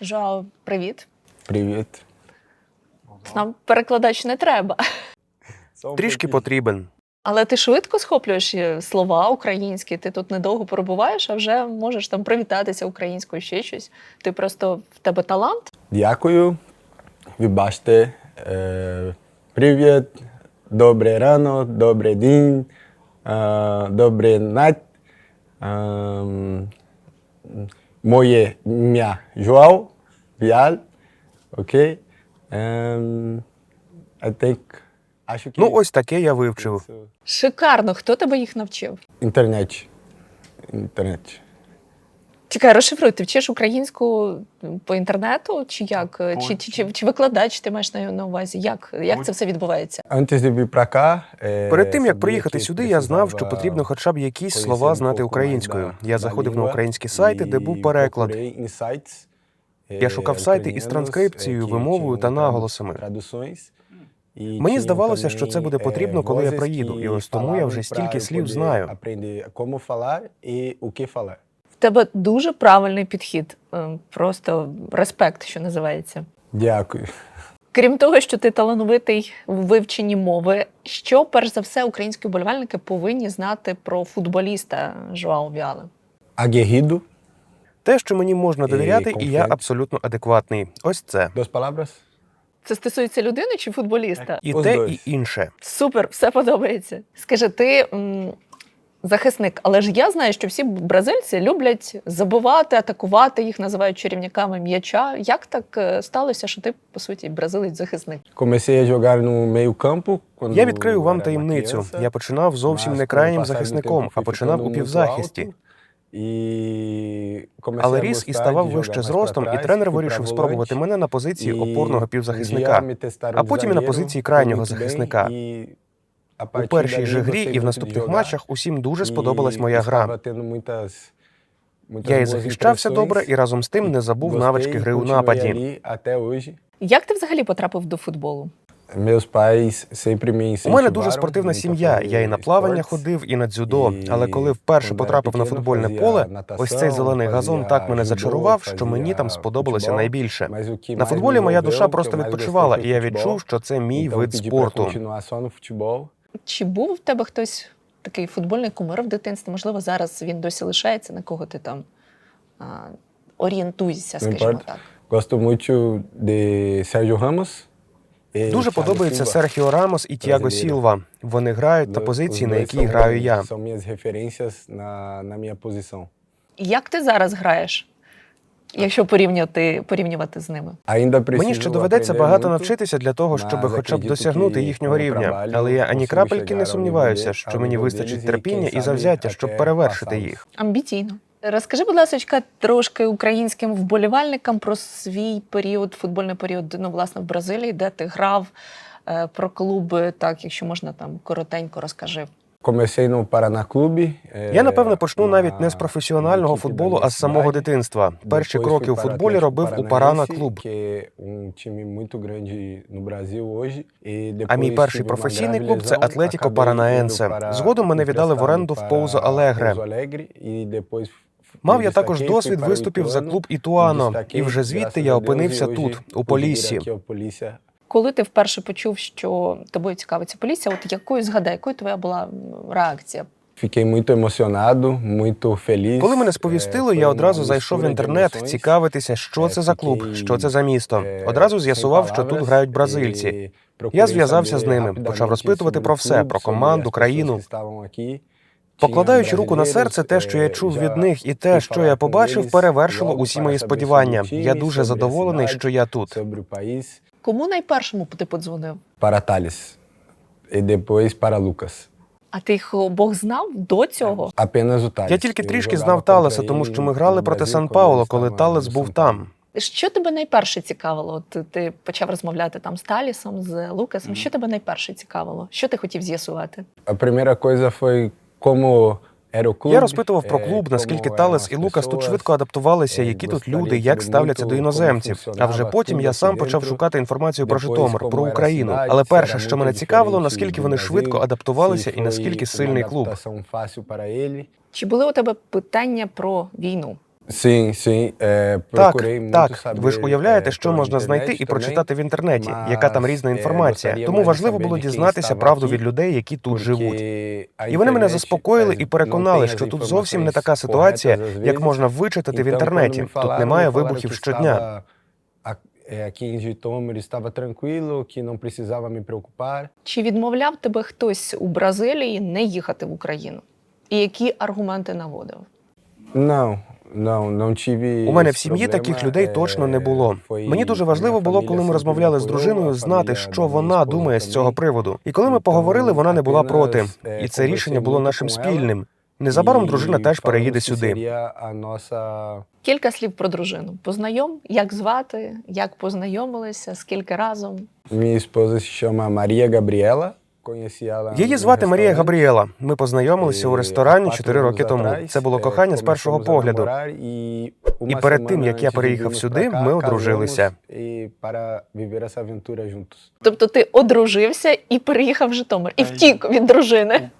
Жоао, привіт. Привіт. Нам перекладач не треба. Трішки потрібен. Але ти швидко схоплюєш е, слова українські, ти тут недовго перебуваєш, а вже можеш там привітатися українською, ще щось. Ти просто в тебе талант. Дякую. Вибачте. Е, привіт. Добре рано, добрий день, е, добрий нать. Е, моє ім'я Жоал Віаль. Окей. Ем, I think, acho Ну, ось таке я вивчив. Шикарно, хто тебе їх навчив? Інтернет. Інтернет. Чекай, розшифруй, ти вчиш українську по інтернету, чи як? Чи, чи, чи, чи викладач ти маєш на, на увазі? Як, як це все відбувається? Е, Перед тим як приїхати сюди, я знав, що потрібно хоча б якісь слова знати українською. Я заходив на українські сайти, де був переклад. sites, Я е, шукав сайти із транскрипцією, вимовою та наголосами. Мені здавалося, що це буде е, потрібно, коли я приїду, і ось тому я вже стільки слів знаю. І тебе дуже правильний підхід, е, просто респект, що називається. Дякую. Крім того, що ти талановитий в вивченні мови, що перш за все українські вболівальники повинні знати про футболіста Жоао Віале? Aguerrido, Те, що мені можна довіряти, і я абсолютно адекватний. Ось це. Це стосується людини чи футболіста? І Ось те, дось. і інше. Супер, все подобається. Скажи, ти м, захисник, але ж я знаю, що всі бразильці люблять забивати, атакувати, їх називають чарівниками м'яча. Як так е, сталося, що ти, по суті, бразилець-захисник? Я відкрию вам таємницю. Я починав зовсім не крайнім захисником, а починав у півзахисті. І Але ріс і ставав вище зростом, і тренер вирішив спробувати мене на позиції опорного um півзахисника. а потім і на позиції крайнього захисника. У першій же грі і в наступних матчах усім дуже сподобалась моя гра. Я і захищався добре, і разом з тим не забув навички гри у нападі. Як ти взагалі потрапив до футболу? У мене дуже спортивна сім'я. Я і на плавання ходив, і на дзюдо. Але коли вперше потрапив на футбольне поле, ось цей зелений газон так мене зачарував, що мені там сподобалося найбільше. На футболі моя душа просто відпочивала, і я відчув, що це мій вид спорту. Чи був в тебе хтось такий футбольний кумир в дитинстві? Можливо, зараз він досі лишається, на кого ти там а, орієнтуєшся, скажімо так. Gosto muito de Sérgio Ramos. Дуже подобається Серхіо Рамос і Тіаго Сілва. Вони грають на позиції, на якій граю я. Як ти зараз граєш, якщо порівняти, порівнювати з ними? Ainda preciso Мені ще доведеться багато навчитися для того, щоб хоча б досягнути їхнього рівня. Але я ані крапельки не сумніваюся, що мені вистачить терпіння і завзяття, щоб перевершити їх. Амбіційно. Розкажи, будь ласка, трошки українським вболівальникам про свій період, футбольний період, ну, власне, в Бразилії, де ти грав, е, про клуби, так, якщо можна там коротенько розкажи. Е, Я напевно почну навіть не з професіонального футболу, а з самого дитинства. Перші кроки у футболі робив у Парана клуб. І А мій перший професійний клуб це Атлетіко Паранаенсе. Згодом мене віддали в оренду в Поузо Алегре. Мав я також досвід виступів за клуб Ітуано, і вже звідти я опинився тут, у Поліссі. Коли ти вперше почув, що тобою цікавиться поліція, от якою згадай, якою твоя була реакція? Fiquei muito emocionado, muito feliz. Коли мене Е, сповістили, foi я одразу зайшов в інтернет цікавитися, що це за клуб, що це за місто. Одразу з'ясував, що тут грають бразильці. Я зв'язався з ними, почав розпитувати про все, про команду, країну. Покладаючи руку на серце, те, що я чув від них, і те, що я побачив, перевершило усі мої сподівання. Я дуже задоволений, що я тут. Кому найпершому ти подзвонив? E depois para Lucas. А ти їх обох знав до цього? Я тільки трішки знав Талеса, тому що ми грали проти Сан Пауло, коли Талес був там. Що тебе найперше цікавило? От ти- почав розмовляти там з Талісом, з Лукасом. Що тебе найперше цікавило? Що ти хотів з'ясувати? A primeira coisa clube. Я розпитував про е, клуб, наскільки Талес і Лукас тут швидко адаптувалися, е, які тут люди, як ставляться до іноземців. А вже потім я сам почав шукати інформацію про Житомир, про Україну. Але перше, що мене цікавило, наскільки вони швидко адаптувалися і наскільки сильний клуб. Чи були у тебе питання про війну? Sim, sim. É, Так, procurei muito так. saber, Ви ж уявляєте, é, що pela можна знайти internet і também. прочитати в інтернеті, яка там різна Mas, é, інформація. gostaria Тому mais важливо saber було de quem дізнатися estava правду aqui, від людей, які тут живуть. porque a І вони мене internet, заспокоїли às- і não переконали, що тут зовсім не informações така ситуація, corretas às як vezes. можна вичитати в Então, інтернеті. me Тут falaram, немає me falaram вибухів que щодня. estava a- é, Aqui em Jitomir estava tranquilo, que não precisava me preocupar. Чи відмовляв тебе хтось у Бразилії не їхати в Україну? І які аргументи наводив? Não, tive. У мене в сім'ї таких людей точно не було. Мені дуже важливо було, коли ми розмовляли з дружиною, знати, що вона думає з цього приводу. І коли ми поговорили, вона не була проти. І це рішення було нашим спільним. Незабаром дружина теж переїде сюди. Кілька слів про дружину. Познайом, як звати, як познайомилися, скільки разом. Minha esposa se chama Її звати Марія. Габріела. Ми познайомилися у E, ресторані чотири 4 роки тому. Це було е, кохання з першого погляду. І, перед тим, як я переїхав сюди, ми одружили,ся. Тобто ти одружився і переїхав в Житомир, і втік від дружини.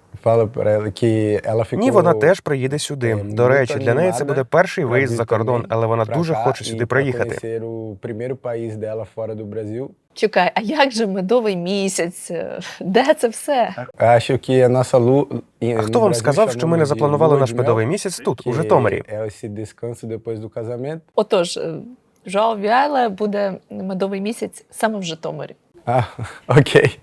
Ні, вона теж приїде сюди. е, До речі, для неї це буде перший виїзд за кордон, але вона дуже хоче сюди приїхати. conhecer o primeiro país dela fora. Чекай, а як же медовий місяць? Де це все? А хто вам сказав, що ми не запланували наш медовий місяць тут, у Житомирі? Отож, е, Жоао Віале буде медовий місяць саме в Житомирі. Ah, ok.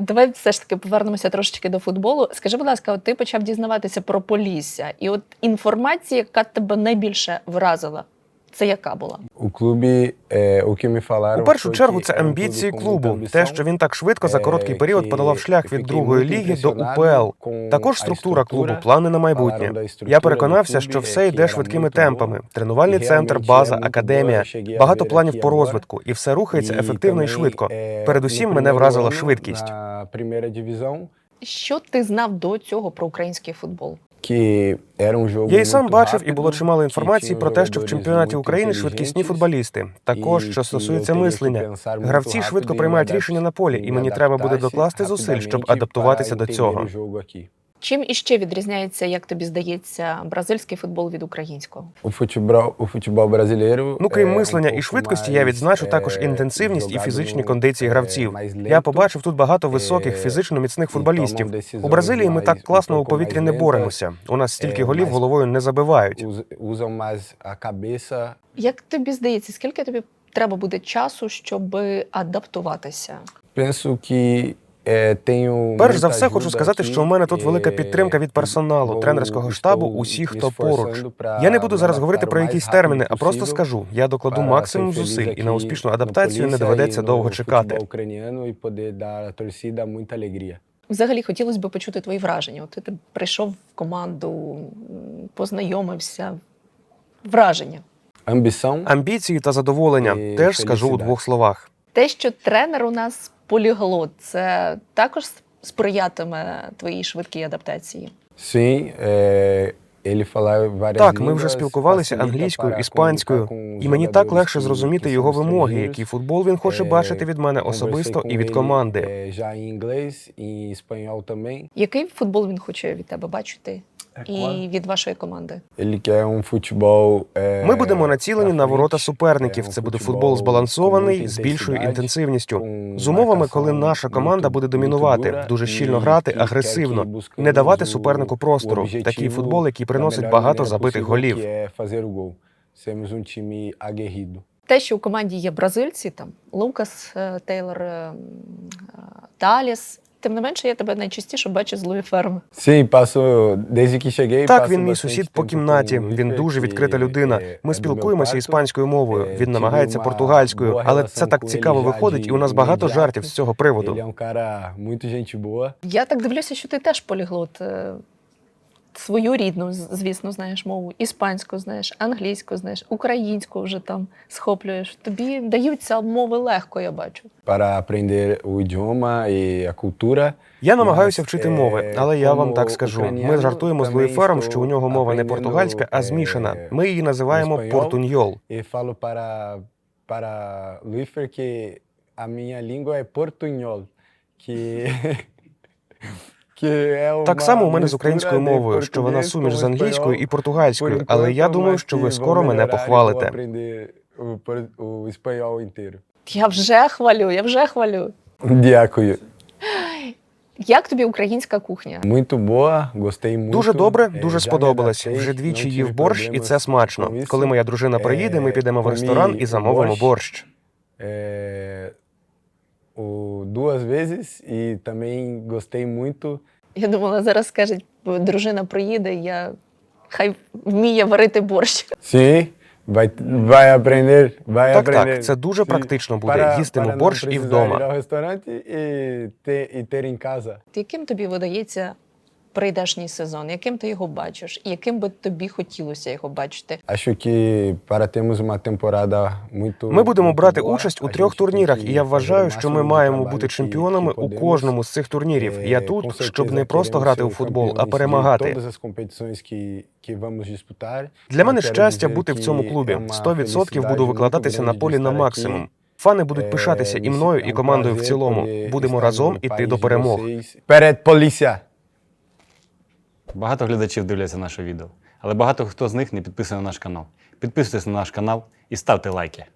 Давай все ж таки повернемося трошечки до футболу. Скажи, будь ласка, от ти почав дізнаватися про Полісся, і от інформація, яка тебе найбільше вразила, це яка була? Clube, é, o que У першу чергу це амбіції клубу. Те, що він так швидко за е, короткий період подолав шлях від другої ліги до УПЛ. Також структура клубу, плани на майбутнє. Я переконався, що все йде швидкими темпами. Тренувальний центр, база, академія, багато планів по розвитку, і все рухається ефективно і швидко. Передусім мене вразила швидкість. Що ти знав до цього про український футбол? Um Я й сам бачив, і було чимало інформації про те, що в чемпіонаті України швидкісні футболісти. Також що стосується мислення. Гравці швидко e приймають рішення на полі, і мені треба буде докласти зусиль, щоб адаптуватися до цього. Чим іще відрізняється, як тобі здається, бразильський футбол від українського? У футбол, у футбол брasileiro, Ну, крім е, мислення і швидкості, я відзначу також е, інтенсивність і фізичні кондиції е, гравців. Я побачив тут багато високих, е, фізично міцних футболістів. У Бразилії ми так класно у повітрі не боремося. У нас стільки голів головою не забивають. Як тобі здається, скільки тобі треба буде часу, щоб адаптуватися? Е, tenho Перш за все, хочу сказати, що у мене тут велика е, підтримка від персоналу, тренерського штабу, усіх, хто поруч. Я не буду зараз говорити про якісь терміни, а просто скажу: я докладу максимум зусиль, і на успішну адаптацію не доведеться довго чекати. Взагалі хотілося б почути твої враження. От ти прийшов в команду, познайомився. Враження. Амбіції та задоволення теж скажу у двох словах. Те, що тренер у нас поліглот, це також сприятиме твоїй швидкій адаптації. falava várias Так, ми вже спілкувалися англійською, іспанською, і мені так легше зрозуміти його вимоги, який футбол він хоче Е, бачити від мене особисто і від команди. inglês e. Який футбол він хоче від тебе бачити і від вашої команди? Futebol. é, Ми будемо націлені на ворота суперників. um Це буде футбол збалансований з більшою інтенсивністю, з умовами, коли наша команда буде домінувати, дуже щільно грати, агресивно, не давати супернику простору. Такий футбол, який приносить багато забитих голів. Те, що у команді є бразильці, там Лукас е, Тейлор, е, е, Таліс. Тим не менше, я тебе найчастіше бачу з Луї Ферми. Так, він мій сусід по кімнаті. Він дуже відкрита людина. Ми спілкуємося іспанською мовою. Е, Він намагається португальською, але це так цікаво виходить, і у нас багато жартів з цього приводу. Я так дивлюся, що ти теж поліглот. Свою рідну, звісно, знаєш мову, іспанську знаєш, англійську знаєш, українську вже там схоплюєш. Тобі даються мови легко, я бачу. para aprender o idioma e a cultura. Я намагаюся вчити мови, але я вам так скажу. Ми жартуємо з Луїфером, що у нього мова не португальська, а змішана. Ми її називаємо espanhol. портуньйол. E falo para, para Luifer que a minha língua é portunhol, que, Так само у мене з українською мовою, що вона суміш з англійською і португальською, але я думаю, що ви скоро мене похвалите. Я вже хвалю, я вже хвалю. Дякую. Як тобі українська кухня? Дуже добре, Е, дуже сподобалось. Вже двічі não їв борщ, і це смачно. Коли моя дружина Е, приїде, ми підемо в ресторан і замовимо борщ. Duas vezes e também gostei muito. Я думала, зараз скажуть, дружина приїде, я хай вміє варити борщ. Sim, vai, vai aprender, vai Так, aprender. так, це дуже Sim, практично буде. para- Їстиму борщ і вдома. ao restaurante e ter, e ter em casa. Яким тобі видається прийдешній сезон? Яким ти його бачиш? І яким би тобі хотілося його бачити? Ми будемо брати участь у трьох турнірах, і я вважаю, що ми маємо бути чемпіонами у кожному з цих турнірів. Е, Я тут, щоб не просто грати у футбол, а перемагати. Для мене щастя бути в цьому клубі. uma 100% буду викладатися на полі на максимум. Фани будуть Е, пишатися і мною, і командою в цілому. Будемо разом іти до перемог. Перед поліція! Багато глядачів дивляться наше відео, але багато хто з них не підписаний на наш канал. Підписуйтесь на наш канал і ставте лайки.